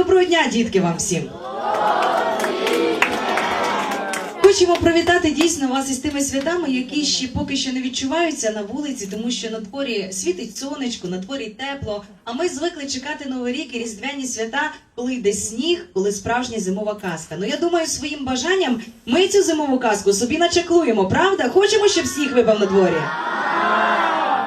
Доброго дня, дітки, вам всім. Хочемо привітати дійсно вас із тими святами, які ще поки що не відчуваються на вулиці, тому що на дворі світить сонечко, на дворі тепло. А ми звикли чекати новий рік і різдвяні свята, коли йде сніг, коли справжня зимова казка. Ну я думаю, своїм бажанням ми цю зимову казку собі начеклуємо, правда? Хочемо, щоб сніг випав на дворі.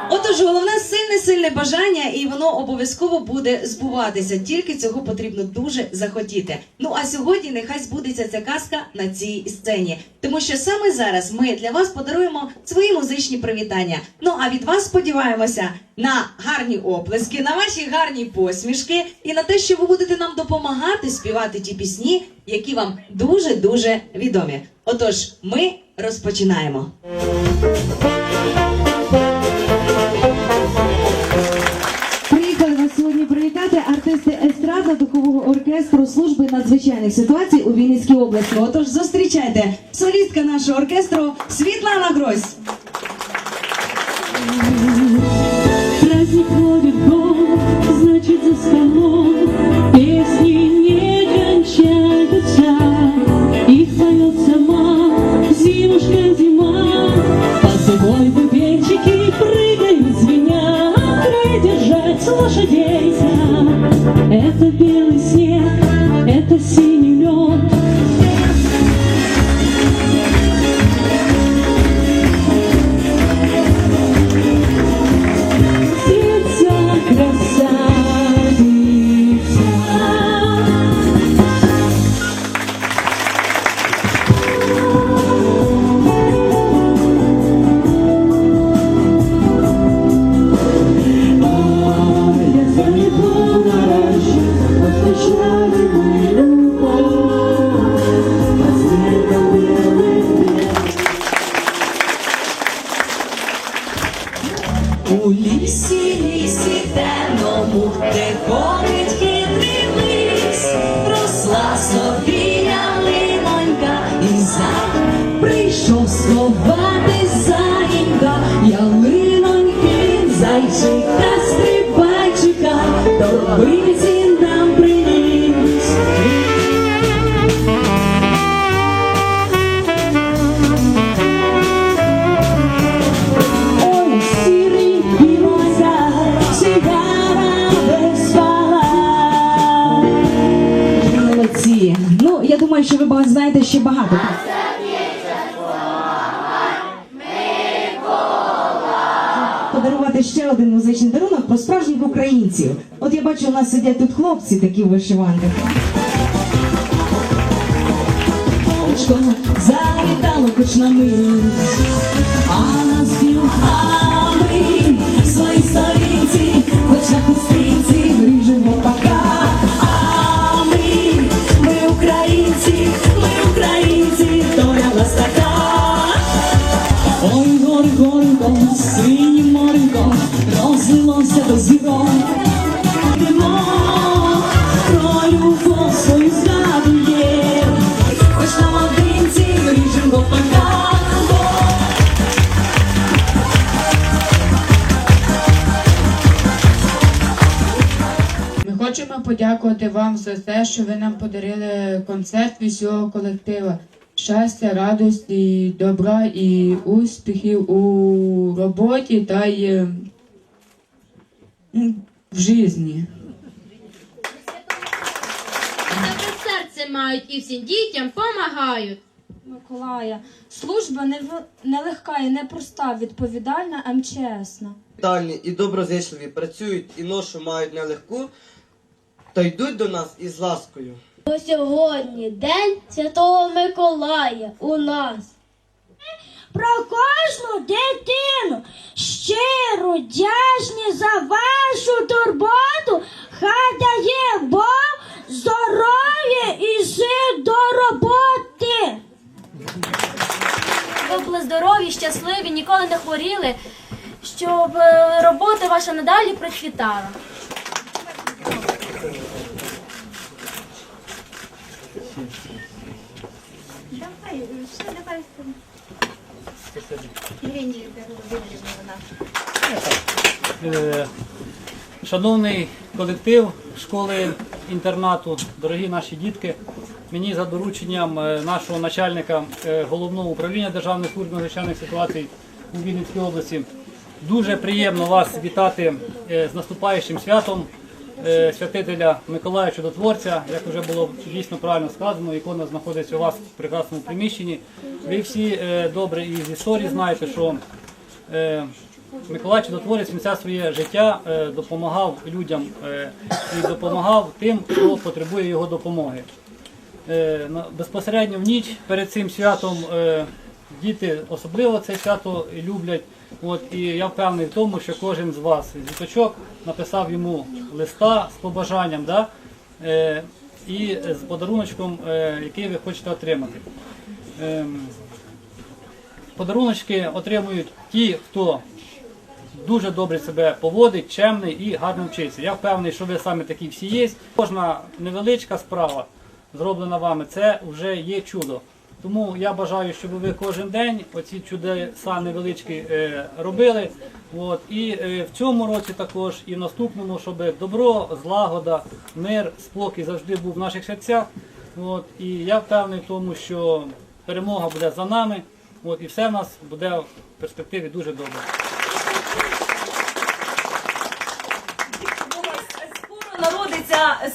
Отож, головне сильне сильне бажання, і воно обов'язково буде збуватися. Тільки цього потрібно дуже захотіти. Ну а сьогодні нехай збудеться ця казка на цій сцені, тому що саме зараз ми для вас подаруємо свої музичні привітання. Ну а від вас сподіваємося на гарні оплески, на ваші гарні посмішки і на те, що ви будете нам допомагати співати ті пісні, які вам дуже дуже відомі. Отож, ми розпочинаємо. Артисти естрадно духового оркестру служби надзвичайних ситуацій у Вінницькій області. Отож, зустрічайте солістка нашого оркестру Світлана Грось. Праздник за столом Песни не кончаются Их поет сама зимушка зима Essa зайчика, стрибайчика, торбиці нам приніс. Ой, сірий білоза, сігара без. Ну, я думаю, що ви знаєте ще багато. Українців. От я бачу, у нас сидять тут хлопці такі в вишиванках. Завітало хоч на мить, а на співами розлилося до зірок. Йдемо, про згадує, хоч на одинці ріжемо. Ми хочемо подякувати вам за те, що ви нам подарили концерт від всього колектива. Щастя, радості, добра і успіхів у роботі та й в житті. Добре серце мають і всім дітям помагають. Миколая, служба не в- нелегка і непроста, відповідальна, а чесна. Вітальні і доброзичливі працюють і ношу мають нелегку, та йдуть до нас із ласкою. Бо сьогодні день Святого Миколая у нас. Про кожну дитину щиро вдячні за вашу турботу. Хай дає Бог здоров'я і сил до роботи. Ви були здорові, щасливі, ніколи не хворіли, щоб е, робота ваша надалі процвітала. Е, Шановний колектив школи інтернату, дорогі наші дітки. Мені за дорученням е, нашого начальника е, головного управління Державної служби надзвичайних ситуацій у Вінницькій області. Дуже приємно вас вітати з наступаючим святом святителя Миколая Чудотворця. Як вже було дійсно правильно сказано, ікона знаходиться у вас в прекрасному приміщенні. Ви всі е, добре із історії знаєте, що е, Миколай Чудотворець все своє життя е, допомагав людям е, і допомагав тим, хто потребує його допомоги. Е, Безпосередньо в ніч перед цим святом е, діти особливо це свято люблять. От, і я впевнений в тому, що кожен з вас з діточок написав йому листа з побажанням да? е, і з подаруночком, е, який ви хочете отримати. Ем, Подаруночки отримують ті, хто дуже добре себе поводить, чемний і гарно вчиться. Я впевнений, що ви саме такі всі є. Кожна невеличка справа, зроблена вами, це вже є чудо. Тому я бажаю, щоб ви кожен день оці чудеса невеличкі е, робили. От, і е, в цьому році також, і в наступному, щоб добро, злагода, мир, спокій завжди був в наших серцях. От, і я впевнений в тому, що перемога буде за нами. От, і все в нас буде в перспективі дуже добре.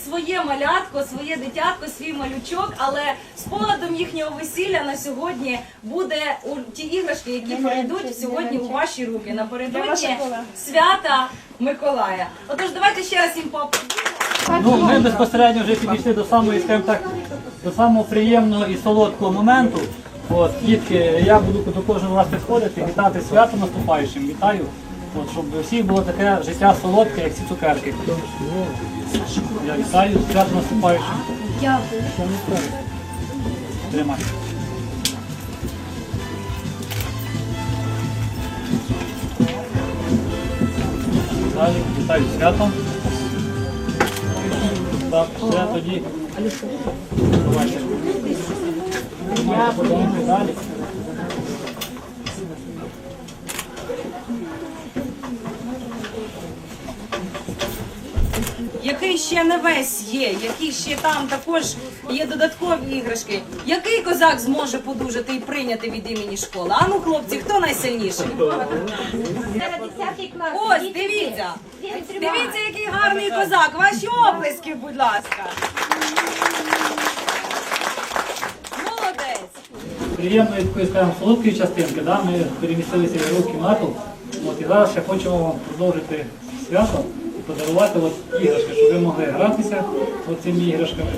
Своє малятко, своє дитятко, свій малючок, але спогадом їхнього весілля на сьогодні буде у ті іграшки, які перейдуть сьогодні у ваші руки напередодні свята Миколая. Отож, давайте ще раз їм поаплодуємо. Ну, ми безпосередньо вже підійшли до самої, скажімо так, до самого приємного і солодкого моменту. От, дітки, я буду до кожного вас підходити, вітати свято наступаючим. Вітаю. От, щоб у всіх було таке життя солодке, як ці цукерки. Я вітаю свято наступаючим. Дякую. Тримай. Далі, вітаю святом. Так, все тоді. Давайте. Далі. Який ще не весь є, які ще там також є додаткові іграшки. Який козак зможе подужати і прийняти від імені школи? А ну, хлопці, хто найсильніший? Ось, дивіться. Дивіться, який гарний козак. Ваші оплески, будь ласка. Такої, скажімо, солодкої частинки, да? ми перемістилися в ігрову кімнату. От, і зараз ще хочемо продовжити свято подарувати от іграшки, щоб ви могли гратися цими іграшками.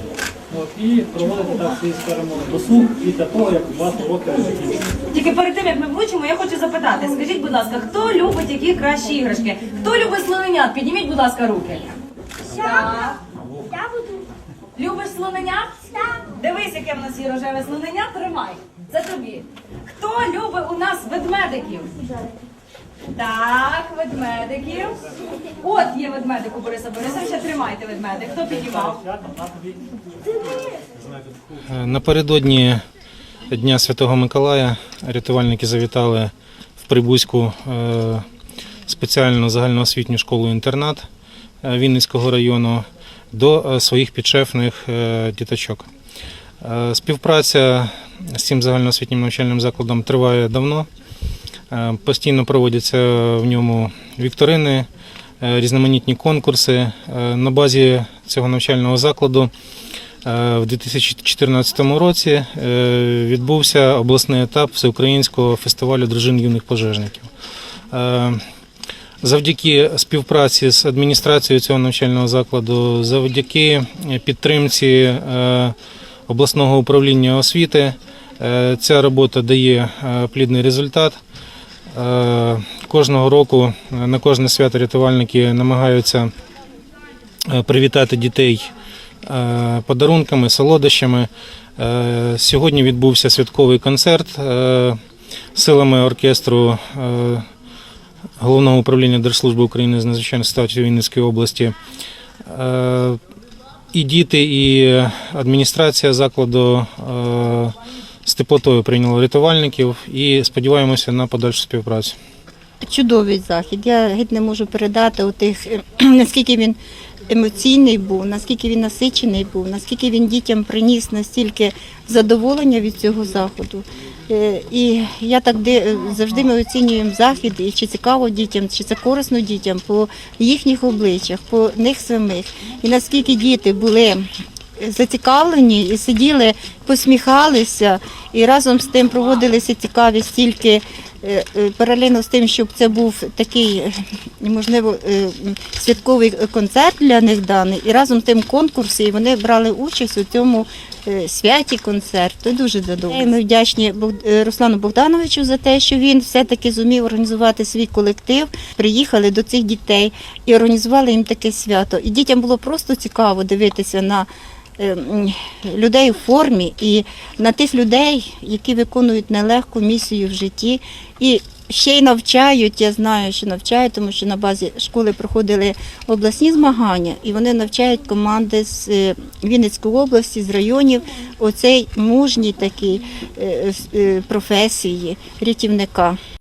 От, і проводити так свій, скажімо, досуг після того, як у вас уроки закінчаться. Тільки перед тим, як ми влучимо, я хочу запитати. Скажіть, будь ласка, хто любить які кращі іграшки? Хто любить слоненят? Підніміть, будь ласка, руки. Так. Любиш слоненят? Так. Дивись, яке в нас є рожеве слоненя, тримай. Це тобі. Хто любить у нас ведмедиків? Так, ведмедиків. От є ведмедик у Бориса Борисовича. Тримайте ведмедик. Хто піднімав? Напередодні Дня Святого Миколая рятувальники завітали в Прибузьку е, спеціальну загальноосвітню школу-інтернат е, Вінницького району до е, своїх підшефних діточок. Співпраця з цим загальноосвітнім навчальним закладом триває давно. Е, Постійно проводяться в ньому вікторини, е, різноманітні конкурси. Е, На базі цього навчального закладу В 2014 році відбувся обласний етап всеукраїнського фестивалю дружин юних пожежників. Завдяки співпраці з адміністрацією цього навчального закладу, завдяки підтримці обласного управління освіти, ця робота дає плідний результат. Е, Кожного року е, на кожне свято рятувальники намагаються е, привітати дітей подарунками, солодощами. Сьогодні відбувся святковий концерт силами оркестру Головного управління Держслужби України з надзвичайних ситуацій Вінницької області. І діти, і адміністрація закладу теплотою прийняли рятувальників і сподіваємося на подальшу співпрацю. Чудовий захід. Я геть не можу передати у тих, наскільки він емоційний був, наскільки він насичений був, наскільки він дітям приніс настільки задоволення від цього заходу. Е, І я так завжди ми оцінюємо захід, і чи цікаво дітям, чи це корисно дітям по їхніх обличчях, по них самих. І наскільки діти були зацікавлені і сиділи, посміхалися, і разом з тим проводилися цікаві стільки. е, е, Паралельно з тим, щоб це був такий, е, можливо, святковий концерт для них даний, і разом з тим конкурси, і вони брали участь у цьому святі концерту. Дуже задоволені. Ми вдячні Руслану Богдановичу за те, що він все-таки зумів організувати свій колектив. Приїхали до цих дітей і організували їм таке свято. І дітям було просто цікаво дивитися на людей у формі і на тих людей, які виконують нелегку місію в житті. І ще й навчають, я знаю, що навчають, тому що на базі школи проходили обласні змагання, і вони навчають команди з е, Вінницької області, з районів, оцей мужній такій е, е, професії рятівника.